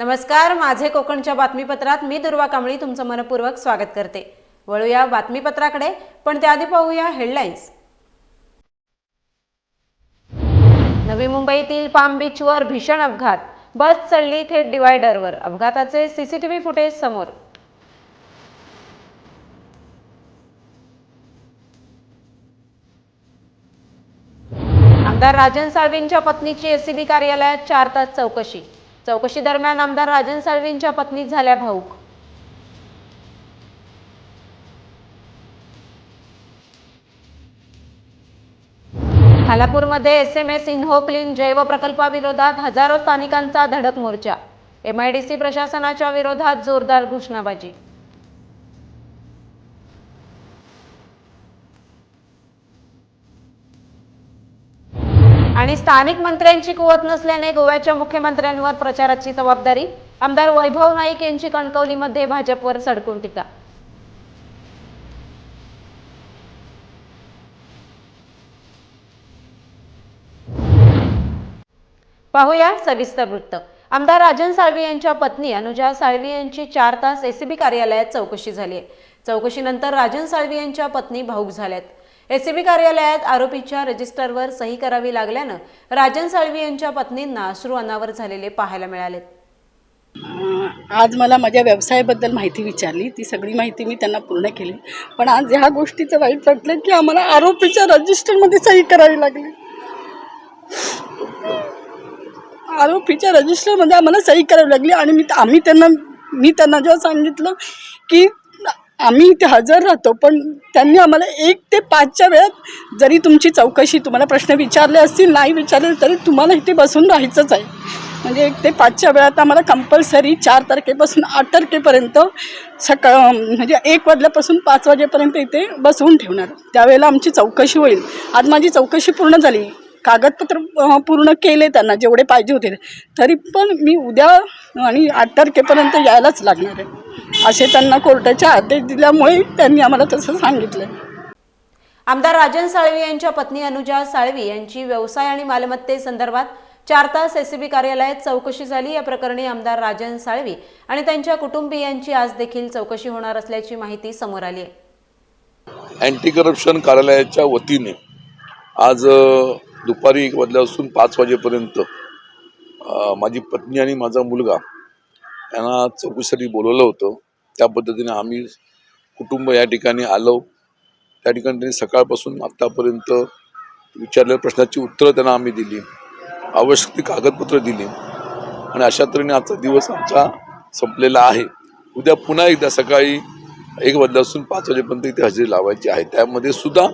नमस्कार माझे कोकणच्या बातमीपत्रात मी दुर्वा कांबळी तुमचं मनपूर्वक स्वागत करते. वळूया बातमीपत्राकडे पण त्याआधी पाहूया हेडलाईन्स नवी मुंबईतील पाम बीचवर भीषण अपघात. बस चढली थेट डिवायडरवर. अपघाताचे सीसीटीव्ही फुटेज समोर. आमदार राजन साळवींच्या पत्नीची एसीबी कार्यालयात चार तास चौकशी. चौकशी दरम्यान आमदार राजन साळवींच्या पत्नी झाल्या भाऊक. खालापूरमध्ये एस एम एस इन्होक्लिन जैव प्रकल्पाविरोधात हजारो स्थानिकांचा धडक मोर्चा. एमआयडीसी प्रशासनाच्या विरोधात जोरदार घोषणाबाजी. आणि स्थानिक मंत्र्यांची कुवत नसल्याने गोव्याच्या मुख्यमंत्र्यांवर प्रचाराची जबाबदारी. आमदार वैभव नाईक यांची कणकवलीमध्ये भाजपवर सडकून टीका. पाहूया सविस्तर वृत्त. आमदार राजन साळवी यांच्या पत्नी अनुजा साळवी यांची चार तास एसीबी कार्यालयात चौकशी झाली आहे. चौकशीनंतर राजन साळवी यांच्या पत्नी भाऊक झाल्यात. एसीबी कार्यालयात आरोपीच्या रजिस्टरवर सही करावी लागल्यानं राजन साळवी यांच्या पत्नींना अश्रू अनावर झालेले पाहायला मिळालेत आज मला माझ्या व्यवसायाबद्दल माहिती विचारली. ती सगळी माहिती मी त्यांना पूर्ण केली. पण आज ह्या गोष्टीचं वाईट वाटलं की आम्हाला आरोपीच्या रजिस्टरमध्ये सही करावी लागली. आरोपीच्या रजिस्टरमध्ये आम्हाला सही करावी लागली आणि मी आम्ही त्यांना मी त्यांना जेव्हा सांगितलं की आम्ही इथे हजर राहतो पण त्यांनी आम्हाला एक ते पाचच्या वेळात जरी तुमची चौकशी तुम्हाला प्रश्न विचारले असतील नाही विचारले तरी तुम्हाला इथे बसून राहायचंच आहे. म्हणजे एक ते पाचच्या वेळात आम्हाला कंपल्सरी चार तारखेपासून आठ तारखेपर्यंत सकाळ म्हणजे एक वाजल्यापासून पाच वाजेपर्यंत इथे बसवून ठेवणार. त्यावेळेला आमची चौकशी होईल. आज माझी चौकशी पूर्ण झाली. कागदपत्र पूर्ण केले त्यांना जेवढे पाहिजे होते. तरी पण मी उद्या आणि आठ तारखेपर्यंत यायलाच लागणार आहे. असे त्यांना कोर्टाचे आदेश दिल्यामुळे त्यांनी आम्हाला तसं सांगितलं. आमदार राजन साळवी यांच्या पत्नी अनुजा साळवी यांची व्यवसाय आणि मालमत्तेसंदर्भात चार तास एसीबी कार्यालयात चौकशी झाली. या प्रकरणी आमदार राजन साळवी आणि त्यांच्या कुटुंबियांची आज देखील चौकशी होणार असल्याची माहिती समोर आली आहे. अँटी करप्शन कार्यालयाच्या वतीने आज दुपारी एक वाजल्यापासून पाच वाजेपर्यंत माझी पत्नी आणि माझा मुलगा यांना चौकशीसाठी बोलवलं होतं. त्या पद्धतीने आम्ही कुटुंब या ठिकाणी आलो. त्या ठिकाणी त्यांनी सकाळपासून आत्तापर्यंत विचारलेल्या प्रश्नाची उत्तरं त्यांना आम्ही दिली. आवश्यक ती कागदपत्र दिली. आणि अशा तऱ्हेने आजचा दिवस आमचा संपलेला आहे. उद्या पुन्हा एकदा सकाळी एक वाजल्यापासून पाच वाजेपर्यंत इथे हजेरी लावायची आहे. त्यामध्ये सुद्धा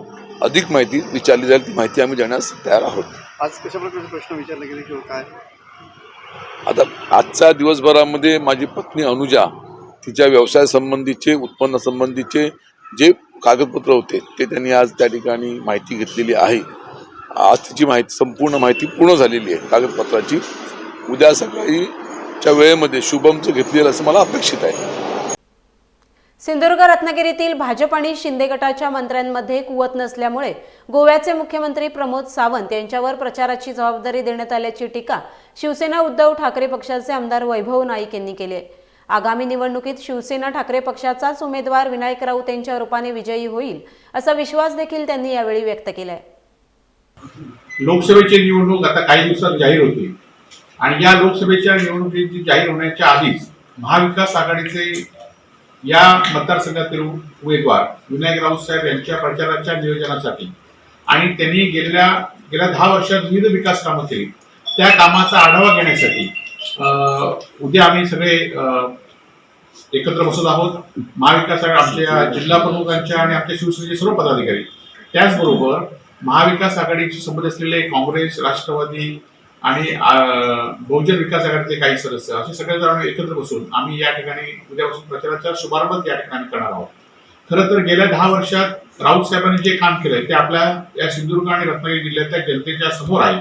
अधिक माहिती विचारली जाईल. ती माहिती आम्ही देण्यास तयार आहोत. आज कशा प्रकारचे प्रश्न विचारले गेले किंवा काय? आता आजच्या दिवसभरामध्ये माझी पत्नी अनुजा तिच्या व्यवसाय संबंधीचे उत्पन्न संबंधीचे जे कागदपत्र होते ते त्यांनी आज त्या ठिकाणी माहिती घेतलेली आहे. आज तिची माहिती संपूर्ण माहिती पूर्ण झालेली आहे कागदपत्राची. उद्या सकाळीच्या वेळेमध्ये शुभमचं घेतलेलं असं मला अपेक्षित आहे. सिंधुदुर्ग रत्नागिरीतील भाजप आणि शिंदे गटाच्या मंत्र्यांमध्ये कुवत नसल्यामुळे गोव्याचे मुख्यमंत्री प्रमोद सावंत यांच्यावर प्रचाराची जबाबदारी देण्यात आल्याची टीका शिवसेना उद्धव ठाकरे पक्षाचे आमदार वैभव नाईक यांनी केली आहे. आगामी निवडणुकीत शिवसेना ठाकरे पक्षाचाच उमेदवार विनायक राऊत यांच्या रूपाने विजयी होईल असा विश्वास देखील त्यांनी यावेळी व्यक्त केलाय. लोकसभेची निवडणूक आता काही दिवसात जाहीर होते. आणि या लोकसभेच्या निवडणुकीची जाहीर होण्याच्या आधीच महाविकास आघाडीचे या मतदारसंघातील उमेदवार विनायक राऊत साहेब यांच्या प्रचाराच्या नियोजनासाठी आणि त्यांनी गेल्या गेल्या दहा वर्षात विविध विकास कामं केली. त्या कामाचा आढावा घेण्यासाठी अं, उद्या आम्ही सगळे अं, एकत्र बसत आहोत. महाविकास आघाडी आमच्या जिल्हा प्रमुखांच्या आणि आमच्या शिवसेनेचे सर्व पदाधिकारी. त्याचबरोबर महाविकास आघाडीशी संबंध असलेले काँग्रेस राष्ट्रवादी आणि बहुजन विकास आघाडीतले काही सदस्य असे सगळे जण एकत्र बसून आम्ही या ठिकाणी उद्यापासून प्रचाराचा शुभारंभ या ठिकाणी करणार आहोत. खरं तर गेल्या दहा वर्षात राऊत साहेबांनी जे काम केलंय ते आपल्या या सिंधुदुर्ग आणि रत्नागिरी जिल्ह्यातल्या जनतेच्या समोर आहे.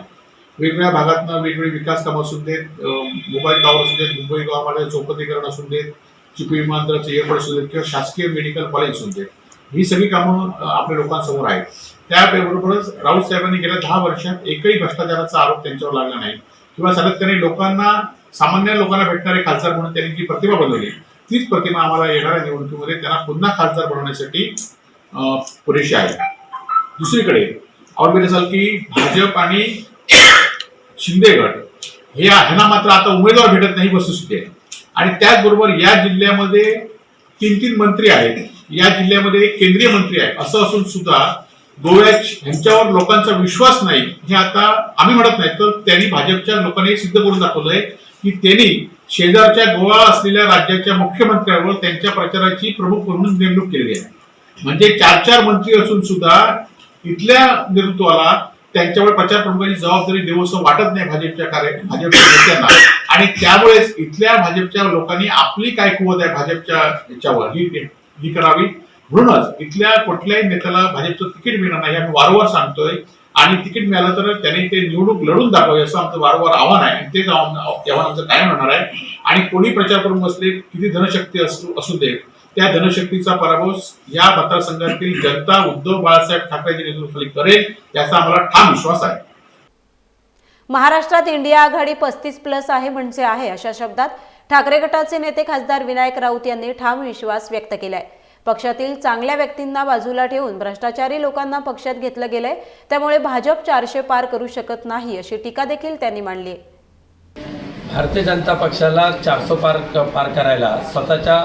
वेगवेगळ्या भागातनं वेगवेगळी विकास कामं असू देत मोबाईल टॉवर असू देत मुंबई गावामध्ये चौपदीकरण असू देत चिपळी विमानतळाचं एअरपोर्ट असू देत किंवा शासकीय मेडिकल कॉलेज असू देत ही सगळी कामं आपल्या लोकांसमोर आहेत. त्याबरोबरच राऊत साहेबांनी गेल्या दहा वर्षात एकही भ्रष्टाचाराचा आरोप त्यांच्यावर लागला नाही. किंवा सातत्याने लोकांना सामान्य लोकांना भेटणारे खासदार म्हणून त्यांनी जी प्रतिमा बनवली तीच प्रतिमा आम्हाला येणाऱ्या निवडणुकीमध्ये त्यांना पुन्हा खासदार बनवण्यासाठी पुरेशी आहे. दुसरीकडे आपण असाल की भाजप आणि शिंदेगड हे ह्यांना मात्र आता उमेदवार भेटत नाही वस्तुस्थिती आहे. आणि त्याचबरोबर या जिल्ह्यामध्ये तीन तीन मंत्री आहेत. या जिल्ह्यामध्ये केंद्रीय मंत्री आहे. असं असून सुद्धा गोव्या ह्यांच्यावर लोकांचा विश्वास नाही हे आता आम्ही म्हणत नाही. तर त्यांनी भाजपच्या लोकांनी सिद्ध करून दाखवलंय की त्यांनी शेजारच्या गोवा असलेल्या राज्याच्या मुख्यमंत्र्यावर त्यांच्या प्रचाराची प्रमुख म्हणून नेमणूक केलेली आहे. म्हणजे चार चार मंत्री असून सुद्धा इथल्या नेतृत्वाला त्यांच्यावर प्रचार प्रमुखाची जबाबदारी देऊ असं वाटत नाही भाजपच्या कार्य भाजपच्या नेत्यांना. आणि त्यामुळेच इथल्या भाजपच्या लोकांनी आपली काय कुवत आहे भाजपच्या याच्यावर? ही ही करावी. म्हणूनच इथल्या कुठल्याही नेत्याला भाजपचं तिकीट मिळणार नाही आम्ही वारंवार सांगतोय. आणि तिकीट मिळालं तर त्याने ते निवडणूक लढून दाखवावे असं आमचं वारंवार आव्हान आहे. आणि तेच आव्हान आव्हान आमचं कायम राहणार आहे. आणि कोणी प्रचार करून बसले किती धनशक्ती असू असू दे त्या धनशक्तीचा पराभव या मतदारसंघातील जनता उद्धव बाळासाहेब ठाकरेच्या नेतृत्वाखाली करेल याचा आम्हाला ठाम विश्वास आहे. महाराष्ट्रात इंडिया आघाडी पस्तीस प्लस आहे म्हणजे आहे अशा शब्दात ठाकरे गटाचे नेते खासदार विनायक राऊत यांनी ठाम विश्वास व्यक्त केलाय. पक्षातील चांगल्या व्यक्तींना बाजूला ठेवून भ्रष्टाचारी लोकांना पक्षात घेतलं गेलंय त्यामुळे भाजप चारशे पार करू शकत नाही अशी टीका देखील त्यांनी मांडली. भारतीय जनता पक्षाला चारशे पार पार करायला स्वतःच्या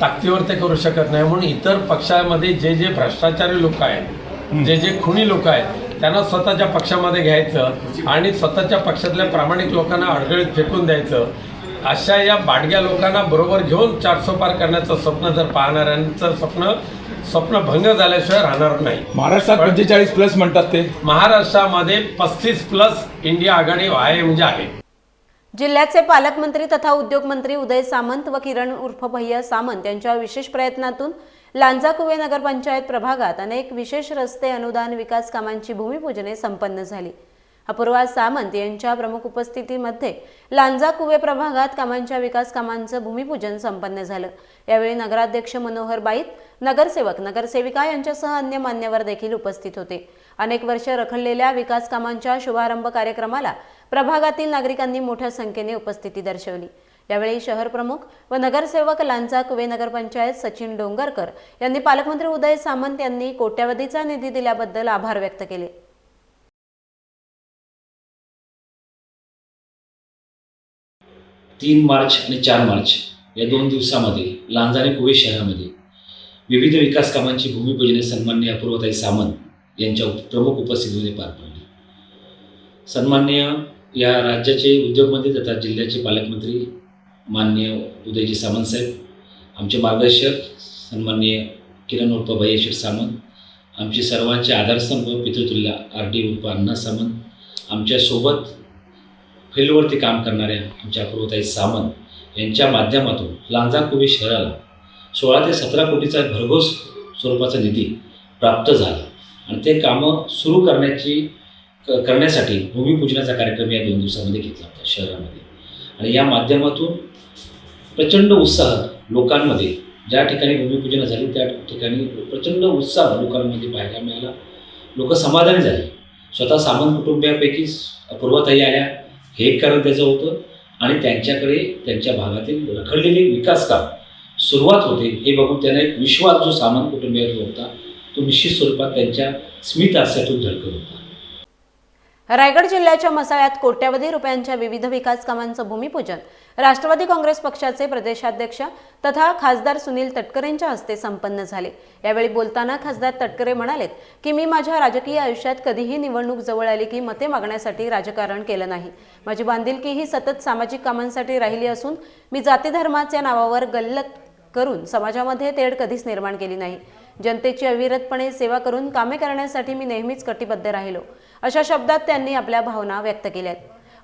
ताकदीवर ते करू शकत नाही. म्हणून इतर पक्षामध्ये जे जे भ्रष्टाचारी लोक आहेत जे जे खुनी लोक आहेत त्यांना स्वतःच्या पक्षामध्ये घ्यायचं आणि स्वतःच्या पक्षातल्या प्रामाणिक लोकांना अडगळीत फेकून द्यायचं. अशा या बाडग्या लोकांना बरोबर घेऊन चारशे पार करण्याचं स्वप्न जर पाहणाऱ्यांचं स्वप्न स्वप्न भंग झाल्याशिवाय राहणार नाही. महाराष्ट्रात पंचेचाळीस प्लस म्हणतात ते. महाराष्ट्रामध्ये पस्तीस प्लस इंडिया आघाडी आहे म्हणजे आहे. जिल्ह्याचे पालकमंत्री तथा उद्योगमंत्री उदय सामंत व किरण उर्फ भैया सामंत यांच्या विशेष प्रयत्नातून लांजाकुवे नगरपंचायत प्रभागात अनेक विशेष रस्ते अनुदान विकास कामांची भूमिपूजने संपन्न झाली. अपूर्वा सामंत यांच्या प्रमुख उपस्थितीमध्ये लांजाकुवे प्रभागात कामांच्या विकास कामांचं भूमिपूजन संपन्न झालं. यावेळी नगराध्यक्ष मनोहर बाईत नगरसेवक नगरसेविका यांच्यासह अन्य मान्यवर देखील उपस्थित होते. अनेक वर्ष रखडलेल्या विकास कामांच्या शुभारंभ कार्यक्रमाला प्रभागातील नागरिकांनी मोठ्या संख्येने उपस्थिती दर्शवली. यावेळी शहर प्रमुख व नगरसेवक लांचा कुवे नगरपंचायत सचिन डोंगरकर यांनी पालकमंत्री उदय सामंत यांनी कोट्यावधीचा निधी दिल्याबद्दल आभार व्यक्त केले. तीन मार्च आणि चार मार्च या दोन दिवसामध्ये लांजा आणि कुवे शहरामध्ये विविध विकास कामांची भूमिपूजने सन्मान्य अपूर्वताई सामंत यांच्या प्रमुख उपस्थितीमध्ये पार पडली. सन्मान्य या राज्याचे उद्योगमंत्री तथा जिल्ह्याचे पालकमंत्री मान्य उदयजी सामंत साहेब आमचे मार्गदर्शक सन्मान्य किरण उर्फ भैयशेठ सामंत आमचे सर्वांचे आधारस्तंभ पितृतुल्य आर डी उर्फ अण्णा सामंत आमच्यासोबत फील्डवरती काम करणाऱ्या आमच्या अपूर्वताई सामंत यांच्या माध्यमातून लांजा कुवे शहराला सोळा ते सतरा कोटीचा भरघोस स्वरूपाचा निधी प्राप्त झाला. आणि ते कामं सुरू करण्याची क- करण्यासाठी भूमिपूजनाचा कार्यक्रम या दोन दिवसामध्ये घेतला होता शहरामध्ये. आणि या माध्यमातून प्रचंड उत्साह लोकांमध्ये ज्या ठिकाणी भूमिपूजन झाली त्या ठिकाणी प्रचंड उत्साह लोकांमध्ये पाहायला मिळाला. लोक समाधानी झाले. स्वतः सामंत कुटुंबियापैकी अपूर्वताई आल्या. हे एक कारण त्याचं होतं. आणि त्यांच्याकडे त्यांच्या भागातील रखडलेले विकास काम सुरुवात होते. हे बघून त्यांना एक विश्वास जो सामंत कुटुंबियाचा होता तो निश्चित स्वरूपात त्यांच्या स्मित हास्यातून झळकत होता. रायगड जिल्ह्याच्या मसाळ्यात कोट्यवधी रुपयांच्या विविध विकास कामांचं भूमिपूजन राष्ट्रवादी काँग्रेस पक्षाचे प्रदेशाध्यक्ष तथा खासदार सुनील तटकरेंच्या हस्ते संपन्न झाले. यावेळी बोलताना खासदार तटकरे म्हणालेत की मी माझ्या राजकीय आयुष्यात कधीही निवडणूक जवळ आली की मते मागण्यासाठी राजकारण केलं नाही. माझी बांधिलकी ही सतत सामाजिक कामांसाठी राहिली असून मी जाती धर्माच्या नावावर गल्लत करून समाजामध्ये तेढ कधीच निर्माण केली नाही. जनतेची अविरतपणे सेवा करून कामे करण्यासाठी मी नेहमीच कटिबद्ध राहिलो. अशा शब्दात त्यांनी आपल्या भावना व्यक्त केल्यात.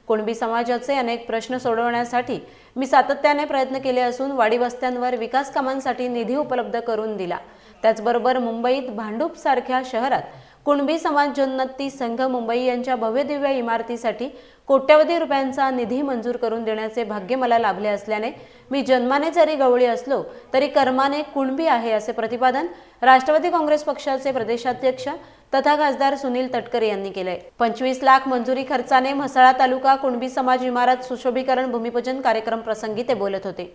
कुणबी समाजाचे अनेक प्रश्न सोडवण्यासाठी मी सातत्याने प्रयत्न केले असून वाडी वस्त्यांवर विकास कामांसाठी निधी उपलब्ध करून दिला. त्याचबरोबर मुंबईत भांडूप सारख्या शहरात कुणबी समाजोन्नती संघ मुंबई यांच्या भव्यदिव्य इमारतीसाठी कोट्यवधी रुपयांचा निधी मंजूर करून देण्याचे भाग्य मला लाभले असल्याने मी जन्माने जरी गवळी असलो तरी कर्माने कुणबी आहे असे प्रतिपादन राष्ट्रवादी काँग्रेस पक्षाचे प्रदेशाध्यक्ष तथा खासदार सुनील तटकरे यांनी केलंय पंचवीस लाख मंजुरी खर्चाने म्हसळा तालुका कुणबी समाज इमारत सुशोभीकरण भूमिपूजन कार्यक्रम प्रसंगी ते बोलत होते.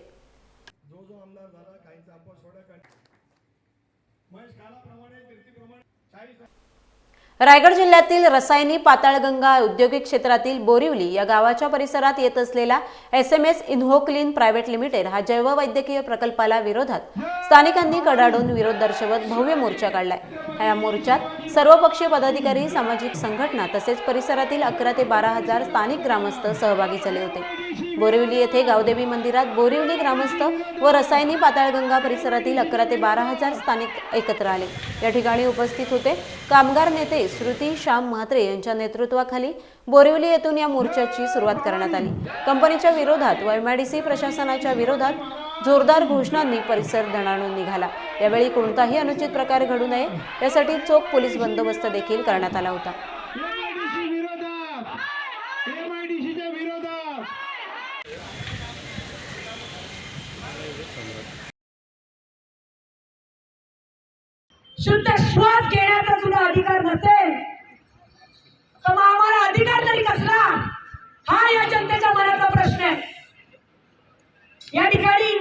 रायगड जिल्ह्यातील रसायनी पाताळगंगा औद्योगिक क्षेत्रातील बोरिवली या गावाच्या परिसरात येत असलेला एस एम एस इन्होक्लीन प्रायव्हेट लिमिटेड हा जैववैद्यकीय प्रकल्पाला विरोधात स्थानिकांनी कडाडून विरोध दर्शवत भव्य मोर्चा काढलाय. या मोर्चात सर्वपक्षीय पदाधिकारी सामाजिक संघटना तसेच परिसरातील अकरा ते बारा हजार स्थानिक ग्रामस्थ सहभागी झाले होते. बोरिवली येथे गावदेवी मंदिरात बोरिवली ग्रामस्थ व रसायनी पाताळगंगा परिसरातील अकरा ते बारा हजार स्थानिक एकत्र आले. या ठिकाणी उपस्थित होते कामगार नेते श्रुती श्याम म्हात्रे यांच्या नेतृत्वाखाली बोरिवली येथून या मोर्चाची सुरुवात करण्यात आली. कंपनीच्या विरोधात व एमआयडीसी प्रशासनाच्या विरोधात जोरदार घोषणांनी परिसर दणाणून निघाला. यावेळी कोणताही अनुचित प्रकार घडू नये यासाठी चोख पोलीस बंदोबस्त देखील करण्यात आला होता. शुद्ध श्वास घेण्याचा सुद्धा अधिकार नसेल. तर मग आम्हाला अधिकार तरी कसला? हा या जनतेच्या मनातला प्रश्न आहे. या ठिकाणी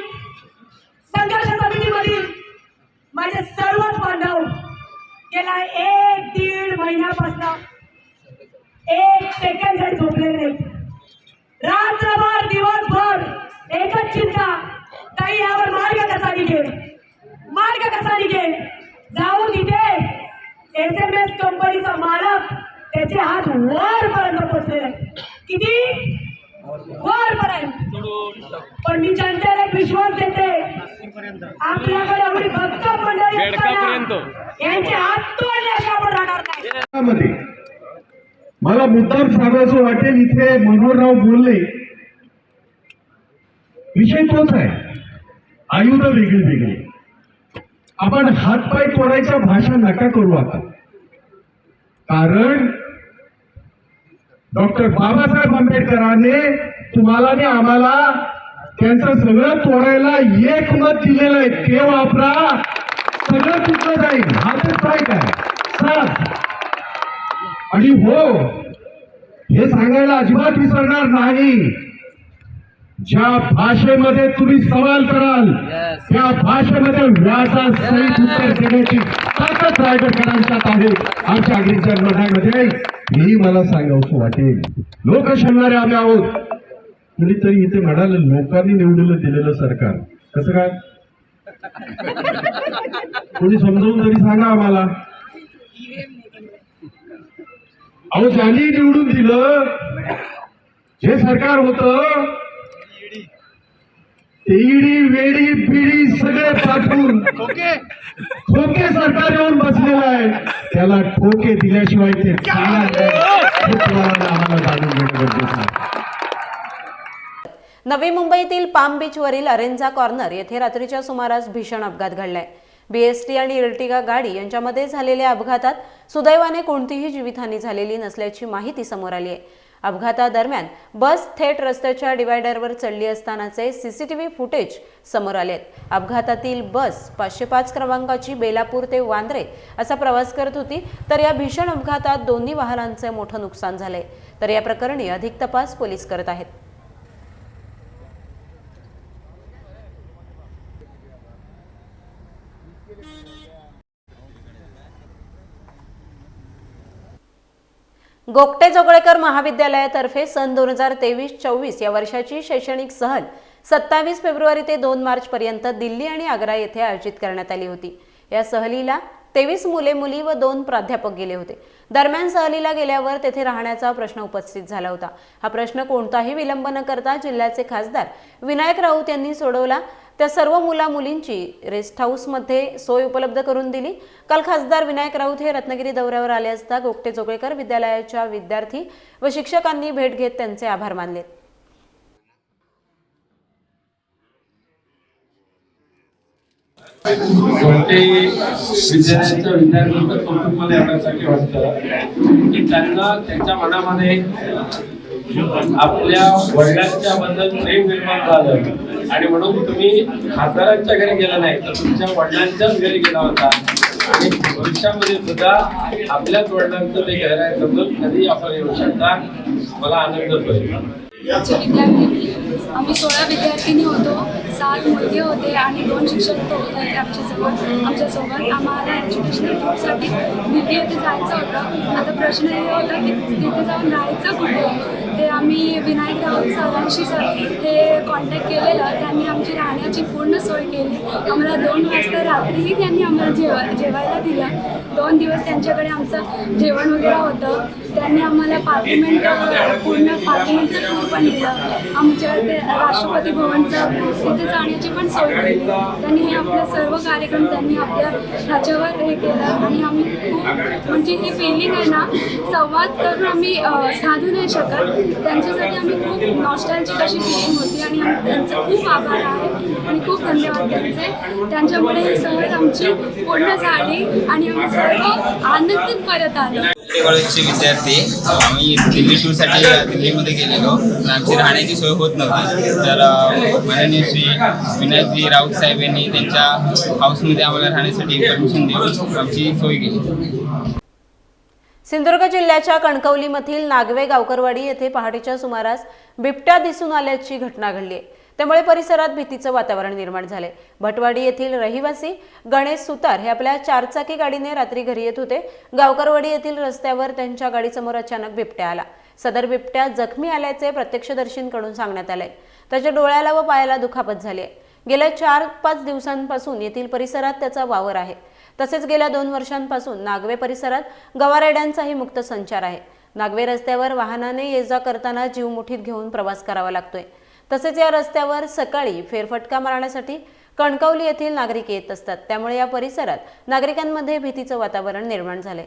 संघर्ष समितीमधील माझे सर्वच बांधव गेला एक दीड महिन्यापासून एक सेकंड जरी झोपलेले रात्रभर दिवसभर एकच चिंता ताई यावर मार्ग कसा निघेल? मार्ग कसा निघेल? जाऊन तिथे. एस एम एस कंपनीचा मालक त्याचे हात वरपर्यंत पोचलेले. आहेत. किती? वरपर्यंत. पण मी जनतेला एक विश्वास देते. आपल्याकडे एवढी भक्त मंडळी यांचे हात तोडल्याशिवाय आपण राहणार नाही. मध्ये. मला मुद्दाम सांगायचं वाटेल इथे मनोहरराव बोलले. विषय तोच आहे. आयुध वेगळी वेगळी. आपण हातपाय तोडायच्या भाषा नका करू आता. कारण डॉक्टर बाबासाहेब आंबेडकरांनी तुम्हाला आणि आम्हाला त्यांचं सगळं तोडायला एक मत दिलेलं आहे. ते वापरा. सगळं तुटलं जाईल. हातच पाय काय? साथ. आणि हो हे सांगायला अजिबात विसरणार नाही. ज्या भाषेमध्ये तुम्ही सवाल कराल त्या भाषेमध्ये व्याजासहित उत्तर देण्याची ताकद रायगडकरांच्यात आहे. आमच्या अग्रीच्या लढाईमध्ये हेही मला सांगावं वाटेल. लोक शोधणारे आम्ही आहोत. कुणीतरी इथे म्हणाले लोकांनी निवडलेलं दिलेलं सरकार. कसं काय? कोणी समजावून तरी सांगा आम्हाला. अहो ज्यांनी निवडून दिलं जे सरकार होत ईडी वेडी बिडी सगळे पाठवून ठोके सरकार येऊन बसलेलं आहे. त्याला ठोके दिल्याशिवाय ते नवी मुंबईतील पाम बीचवरील अरेंझा कॉर्नर येथे रात्रीच्या सुमारास भीषण अपघात घडलाय. बीएसटी आणि इर्टिगा गाडी यांच्यामध्ये झालेल्या अपघातात सुदैवाने कोणतीही जीवितहानी झालेली नसल्याची माहिती समोर आली आहे. अपघातादरम्यान बस थेट रस्त्याच्या डिवायडरवर चढली असतानाचे सीसीटीव्ही फुटेज समोर आलेत अपघातातील बस पाचशे पाच क्रमांकाची बेलापूर ते वांद्रे असा प्रवास करत होती तर या भीषण अपघातात दोन्ही वाहनांचे मोठं नुकसान झाले तर या प्रकरणी अधिक तपास पोलीस करत आहेत. गोगटे जोगळेकर महाविद्यालयातर्फे सन दोन हजार तेवीस चोवीस या वर्षाची शैक्षणिक सहल सत्तावीस फेब्रुवारी ते दोन मार्चपर्यंत दिल्ली आणि आग्रा येथे आयोजित करण्यात आली होती. या सहलीला तेवीस मुले मुली व दोन प्राध्यापक गेले होते. दरम्यान सहलीला गेल्यावर तेथे राहण्याचा प्रश्न उपस्थित झाला होता. हा प्रश्न कोणताही विलंब न करता जिल्ह्याचे खासदार विनायक राऊत यांनी सोडवला. त्या सर्व मुला मुलींची रेस्ट हाऊसमध्ये सोय उपलब्ध करून दिली. काल खासदार विनायक राऊत हे रत्नागिरी दौऱ्यावर आले असता गोगटे जोगळेकर विद्यालयाच्या विद्यार्थी व शिक्षकांनी भेट घेत त्यांचे आभार मानले. कोणते विद्यार्थ्यांच्या विद्यार्थ्यांचं कौतुक मला वाटतं की त्यांना त्यांच्या मनामध्ये आपल्या वडिलांच्या बद्दल प्रेम निर्माण झालं. आणि म्हणून तुम्ही खासदारांच्या घरी गेला नाही तर तुमच्या वडिलांच्याच घरी गेला होता. आणि भविष्यामध्ये सुद्धा आपल्याच वडिलांचं ते गैराय समजून कधी आपण येऊ शकता. मला आनंद होईल. विद्यार्थिनी आम्ही सोळा विद्यार्थिनी होतो. सात मुलगे होते आणि दोन शिक्षक तो होते आमच्यासोबत. आमच्यासोबत आम्हाला एज्युकेशनल टूरसाठी दिल्ली येथे जायचं होतं. आता प्रश्न हे होता की तिथे जाऊन राहायचं कुठे? ते आम्ही विनायक राऊत सरांशी सर हे कॉन्टॅक्ट केलेलं. त्यांनी आमची राहण्याची पूर्ण सोय केली. आम्हाला दोन वाजता रात्रीही त्यांनी आम्हाला जेवा जेवायला दिलं. दोन दिवस त्यांच्याकडे आमचं जेवण वगैरे होतं. त्यांनी आम्हाला पार्लिमेंट पूर्ण पार्लिमेंटचं टूर पण दिलं. आमच्या ते राष्ट्रपती भवनचं तिथे जाण्याची पण सोय केली. त्यांनी हे आपलं सर्व कार्यक्रम त्यांनी आपल्या ह्याच्यावर हे केलं आणि आम्ही खूप म्हणजे ही फिलिंग आहे ना संवाद करून आम्ही साधू नाही शकत. त्यांच्यासाठी आम्ही खूप नॉस्टॅलची अशी फिलिंग होती आणि त्यांचं खूप आभार आहे आणि खूप धन्यवाद त्यांचे. त्यांच्यामुळे ही सहल आमची पूर्ण झाली आणि आम्ही सर्व आनंदित परत आलो. कॉलेजचे विद्यार्थी आम्ही दिल्ली टूरसाठी दिल्लीमध्ये गेलेलो. आमची राहण्याची सोय होत नव्हती. तर माननीय श्री विनायकजी राऊत साहेब यांनी त्यांच्या हाऊसमध्ये आम्हाला राहण्यासाठी परमिशन देऊन आमची सोय केली. सिंधुदुर्ग जिल्ह्याच्या कणकवलीमधील नागवे गावकरवाडी येथे पहाटेच्या सुमारास बिबट्या दिसून आल्याची घटना घडली आहे. त्यामुळे परिसरात भीतीचं वातावरण निर्माण झाले. भटवाडी येथील रहिवासी गणेश सुतार हे आपल्या चारचाकी गाडीने रात्री घरी येत होते. गावकरवाडी येथील रस्त्यावर त्यांच्या गाडीसमोर अचानक बिबट्या आला. सदर बिबट्या जखमी आल्याचे प्रत्यक्षदर्शींकडून सांगण्यात आले. त्याच्या डोळ्याला व पायाला दुखापत झाली आहे. गेल्या चार पाच दिवसांपासून येथील परिसरात त्याचा वावर आहे. तसेच गेल्या दोन वर्षांपासून नागवे परिसरात गवारेड्यांचाही मुक्त संचार आहे. नागवे रस्त्यावर वाहनाने ये जा करताना जीव मुठीत घेऊन प्रवास करावा लागतोय. तसेच या रस्त्यावर सकाळी फेरफटका मारण्यासाठी कणकवली येथील नागरिक येत असतात. त्यामुळे या परिसरात नागरिकांमध्ये भीतीचं वातावरण निर्माण झालंय.